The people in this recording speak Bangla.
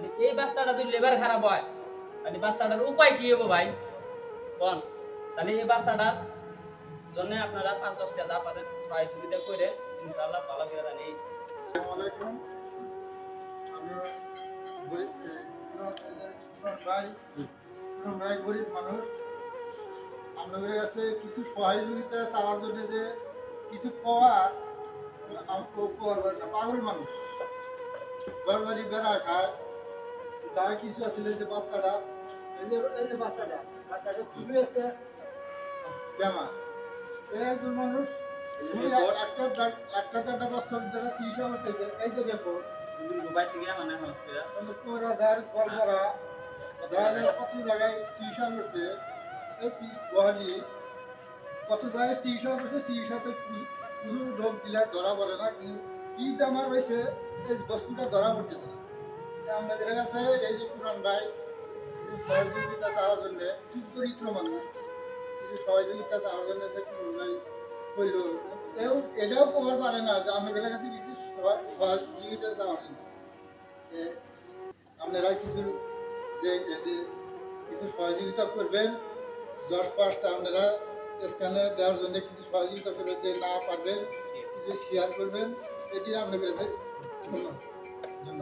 তাহলে এই বাচ্চাটা যদি লেবার খারাপ হয়, তাহলে বাচ্চাটার উপায় কি হব ভাই? কোন? তাহলে এই বাচ্চাটার জন্য আপনারা পাঁচ দশ টাকা পারেন সহযোগিতা করে ইনশাআল্লাহ ভালো করে জানি। গরিব মানুষ। আপনাদের কাছে কিছু সহযোগিতা চাওয়ার জন্য যে কিছু পাওয়ার পাগল মানুষ। ঘর বাড়ি বেড়া যা কিছু আছিল যে বাচ্চাটা এই যে এই যে বাচ্চাটা বাচ্চাটা খুবই একটা এই একজন মানুষ খুবই একটা একটা চারটা বছর ধরে চিকিৎসা করতেছে এই যে রিপোর্ট মোবাইল থেকে মানে কলপাড়া কত জায়গায় চিকিৎসা করছে এই কত জায়গায় চিকিৎসা করছে চিকিৎসাতে কোনো- কোনো রোগ দিলে ধরা পড়ে না। কি- কি বেমার হয়েছে এই বস্তুটা ধরা পড়তে আমাদের কাছে যে সহযোগিতা চাওয়ার দরিদ্র মানুষ। সহযোগিতা যে এটাও কাছে কিছু আপনারা কিছু যে কিছু সহযোগিতা করবেন, দশ পাঁচটা আপনারা স্ক্যানে দেওয়ার জন্য কিছু সহযোগিতা করবেন, যে না পারবেন, কিছু শেয়ার করবেন, এটি আপনাদের কাছে ধন্যবাদ। ধন্যবাদ।